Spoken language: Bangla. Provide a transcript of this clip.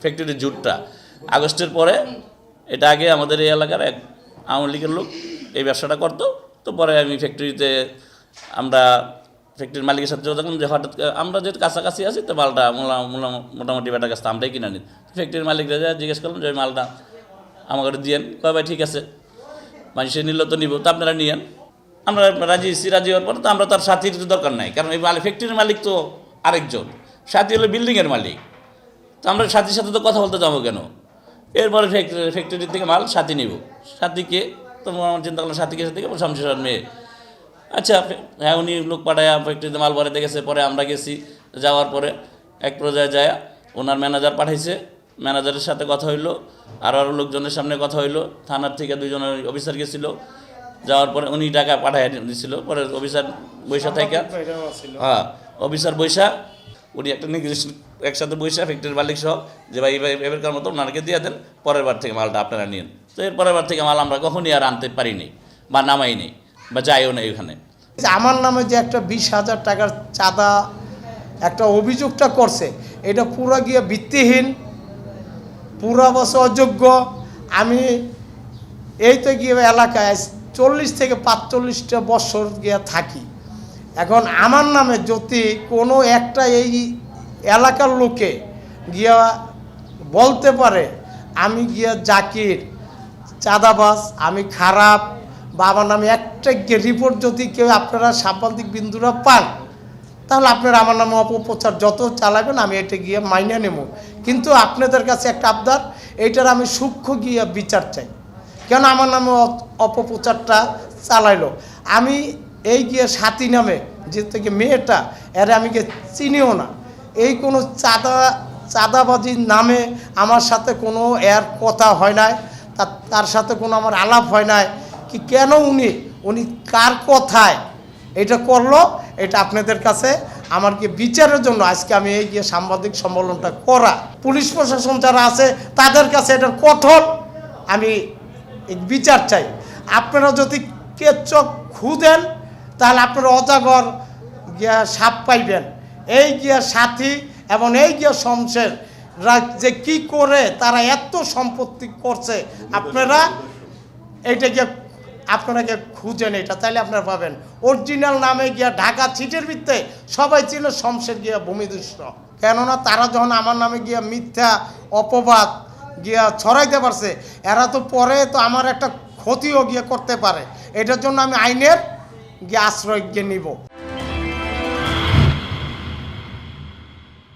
ফ্যাক্টরির জুটটা। আগস্টের পরে এটা আগে আমাদের এই এলাকার এক আওয়ামী লীগের লোক এই ব্যবসাটা করতো, তো পরে আমি ফ্যাক্টরিতে আমরা ফ্যাক্টরির মালিকের সাথে যোগাযোগ যে হঠাৎ আমরা যেহেতু কাছাকাছি আছি, তো মালটা মোলা- মোলা- মোটামুটি বেটার কাছে আমরাই কিনে নিই। ফ্যাক্টরির মালিকরা যা জিজ্ঞেস করলাম যে মালটা আমাকে দিয়েন। কয়, ভাই, ঠিক আছে। মানুষের নিল তো নিব, তো আপনারা নিয়েন। আমরা রাজি হয়েছি, রাজি হওয়ার পরে তো আমরা তার সাথীর দরকার নাই, কারণ এই মালিক ফ্যাক্টরির মালিক তো আরেকজন। সাথী হলো বিল্ডিংয়ের মালিক। তো আমরা সাথীর সাথে তো কথা বলতে যাব কেন? এরপরে ফ্যাক্টরি ফ্যাক্টরি থেকে মাল সাথী নিব। সাথীকে তো আমার চিন্তা করলাম সাথীকে সাথে শামশের মেয়ে। আচ্ছা হ্যাঁ উনি লোক পাঠায় ফ্যাক্টরিতে মাল ভরাতে গেছে পরে আমরা গেছি যাওয়ার পরে এক পর্যায়ে যায় ওনার ম্যানেজার পাঠাইছে ম্যানেজারের সাথে কথা হইল আরও আরও লোকজনের সামনে কথা হইল থানার থেকে দুজনের অফিসার গেছিল যাওয়ার পরে উনি টাকা পাঠায় দিছিল পরে অফিসার বৈশা। থেকে হ্যাঁ অফিসার বৈশা উনি একটা নির্দিষ্ট একসাথে বৈশা ফ্যাক্টরির মালিক সহ যে ভাই, এবার এবারকার মতো ওনাকে দিয়ে দেন, পরের বার থেকে মালটা আপনারা নিন। তো এর পরের বার থেকে মাল আমরা কখনই আর আনতে পারিনি বা নামাইনি বা যাইও না ওখানে যে আমার নামে যে একটা বিশ হাজার টাকার চাঁদা একটা অভিযোগটা করছে, এটা পুরো গিয়ে ভিত্তিহীন, পুরা বছর অযোগ্য। আমি এই তো গিয়ে এলাকায় চল্লিশ থেকে পাঁচচল্লিশটা বছর গিয়ে থাকি। এখন আমার নামে যদি কোনো একটা এই এলাকার লোকে গিয়া বলতে পারে, আমি গিয়া জাকির চাঁদাবাস আমি খারাপ, বা আমার নামে একটা গিয়ে রিপোর্ট যদি কেউ আপনারা সাংবাদিক বিন্দুরা পান, তাহলে আপনারা আমার নামে অপপ্রচার যত চালাবেন, আমি এটা গিয়ে মাইনে নেব। কিন্তু আপনাদের কাছে একটা আবদার, এইটার আমি সূক্ষ্ম গিয়ে বিচার চাই। কেন আমার নামে অপপ্রচারটা চালাইলো? আমি এই গিয়ে সাথী নামে যে থেকে মেয়েটা, এর আমি গিয়ে চিনিও না। এই কোনো চাঁদা, চাঁদাবাজির নামে আমার সাথে কোনো এর কথা হয় নাই তার সাথে কোনো আমার আলাপ হয় নাই, কি কেন উনি উনি কার কথায় এটা করল, এটা আপনাদের কাছে আমার কি বিচারের জন্য আজকে আমি এই গিয়ে সাংবাদিক সম্মেলনটা করা। পুলিশ প্রশাসন যারা আছে, তাদের কাছে এটার কঠোর আমি বিচার চাই। আপনারা যদি কে চোখ খুদেন তাহলে আপনার অজাগর গিয়া সাপ পাইবেন। এই গিয়া সাথী এবং এই গিয়া শমশের যে কি করে তারা এত সম্পত্তি করছে, আপনারা এইটা গিয়ে আপনারা গিয়ে খুঁজেন এটা তাইলে আপনারা পাবেন। অরিজিনাল নামে গিয়া ঢাকা ছিটের ভিত্তে সবাই ছিল শমশের গিয়া ভূমিদৃশ্য কেননা তারা যখন আমার নামে গিয়া মিথ্যা, অপবাদ গিয়া ছড়াইতে পারছে, এরা তো পরে তো আমার একটা ক্ষতিও গিয়ে করতে পারে। এটার জন্য আমি আইনের গিয়ে আশ্রয় নিব।